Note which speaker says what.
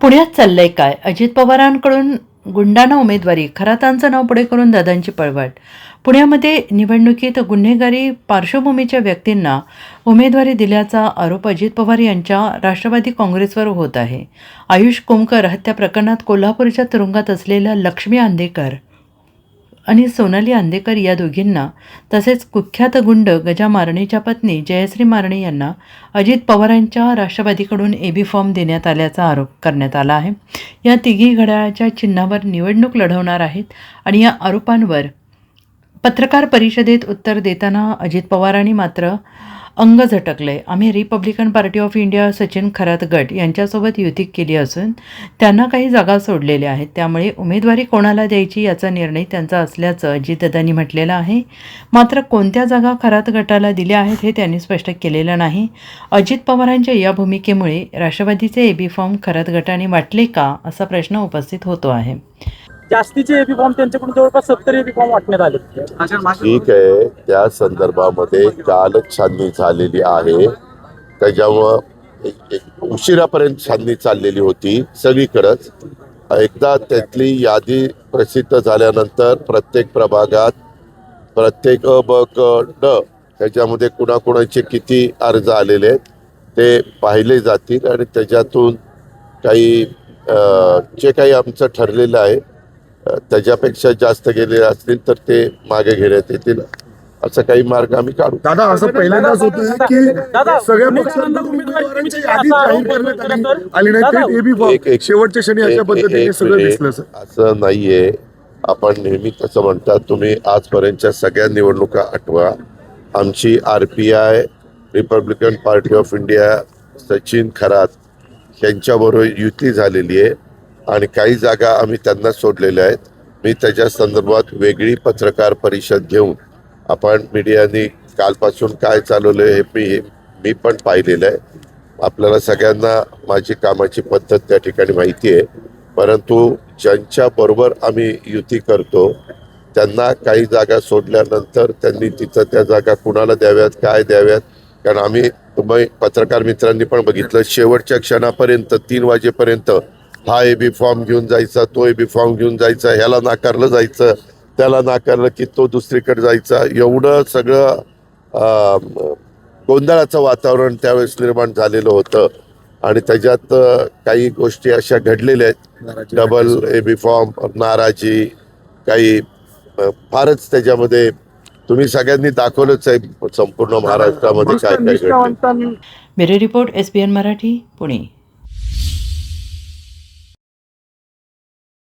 Speaker 1: पुण्यात चाललंय काय? अजित पवारांकडून गुंडांना उमेदवारी खरातांचं नाव पुढे करून दादांची पळवाट. पुण्यामध्ये निवडणुकीत गुन्हेगारी पार्श्वभूमीच्या व्यक्तींना उमेदवारी दिल्याचा आरोप अजित पवार यांच्या राष्ट्रवादी काँग्रेसवर होत आहे. आयुष कोमकर हत्या प्रकरणात कोल्हापूरच्या तुरुंगात असलेल्या लक्ष्मी आंदेकर आणि सोनाली आंदेकर या दोघींना तसेच कुख्यात गुंड गजा मारणेच्या पत्नी जयश्री मारणे यांना अजित पवारांच्या राष्ट्रवादीकडून ए बी फॉर्म देण्यात आल्याचा आरोप करण्यात आला आहे. या तिघी घड्याळाच्या चिन्हावर निवडणूक लढवणार आहेत आणि या आरोपांवर पत्रकार परिषदेत उत्तर देताना अजित पवारांनी मात्र अंग झटकले. आम्ही republican party of India Sachin Kharat गट यांच्यासोबत युती केली असून त्यांना काही जागा सोडलेल्या आहेत. त्यामुळे उमेदवारी कोणाला द्यायची याचा निर्णय त्यांचा असल्याचं अजितदादांनी म्हटलेलं आहे. मात्र कोणत्या जागा खरात गटाला दिल्या आहेत हे त्यांनी स्पष्ट केलेलं नाही. अजित पवारांच्या या भूमिकेमुळे राष्ट्रवादीचे एबी फॉर्म खरात गटाने वाटले का असा प्रश्न उपस्थित होतो आहे.
Speaker 2: जास्तीचे एबी फॉर्म त्यांच्याकडून जवळपास सत्तर एबी फॉर्म वाटण्यात आले.
Speaker 3: ठीक आहे. त्या संदर्भामध्ये कालच छाननी झालेली आहे. त्याच्यामुळं एक- उशिरापर्यंत छाननी चाललेली होती सगळीकडंच. एकदा त्यातली यादी प्रसिद्ध झाल्यानंतर प्रत्येक प्रभागात प्रत्येक अ ब क ड त्याच्यामध्ये कुणाकुणाचे किती अर्ज आलेले आहेत ते पाहिले जातील. आणि त्याच्यातून काही जे काही आमचं ठरलेलं आहे त्याच्यापेक्षा जास्त गेले असतील तर ते मागे घेण्यात येतील. असं काही मार्ग आम्ही काढू.
Speaker 4: दादा असं पहिल्यांदाच होतंय की सगळ्या पक्षांना
Speaker 2: दादा,
Speaker 4: उमेदवारांची
Speaker 2: दादा,
Speaker 4: यादी
Speaker 2: दादा,
Speaker 4: जाहीर करण्यात आली.
Speaker 2: दादा,
Speaker 4: आली नाही
Speaker 3: एक-
Speaker 4: शेवटच्या क्षणी अशा पद्धतीने सगळं. दिसलं
Speaker 3: असं नाहीये. आपण नेहमी कसं म्हणतात तुम्ही आजपर्यंतच्या सगळ्या निवडणुका आठवा. आमची R P I republican party of India Sachin Kharat यांच्याबरोबर युती झालेली आहे आणि काही जागा आम्ही त्यांना सोडलेल्या आहेत. मी त्याच्या संदर्भात वेगळी पत्रकार परिषद घेऊन आपण मीडियाने कालपासून काय चालवलं हे मी मी पण पाहिलेलं आहे. आपल्याला सगळ्यांना माझी कामाची पद्धत त्या ठिकाणी माहिती आहे. परंतु ज्यांच्याबरोबर आम्ही युती करतो त्यांना काही जागा सोडल्यानंतर त्यांनी तिथं त्या जागा कुणाला द्याव्यात काय द्याव्यात? कारण आम्ही तुम्ही पत्रकार मित्रांनी पण बघितलं शेवटच्या क्षणापर्यंत तीन वाजेपर्यंत हा एबी फॉर्म घेऊन जायचा तो एबी फॉर्म घेऊन जायचा ह्याला नाकारलं जायचं त्याला नाकारलं की तो दुसरीकडे जायचा. एवढं सगळं गोंधळाचं वातावरण त्यावेळेस निर्माण झालेलं होतं. आणि त्याच्यात काही गोष्टी अशा घडलेल्या आहेत. डबल एबी फॉर्म नाराजी काही फारच त्याच्यामध्ये तुम्ही सगळ्यांनी दाखवलंच आहे. संपूर्ण महाराष्ट्रामध्ये काय काय घडलं
Speaker 1: bureau report S B N Marathi Pune.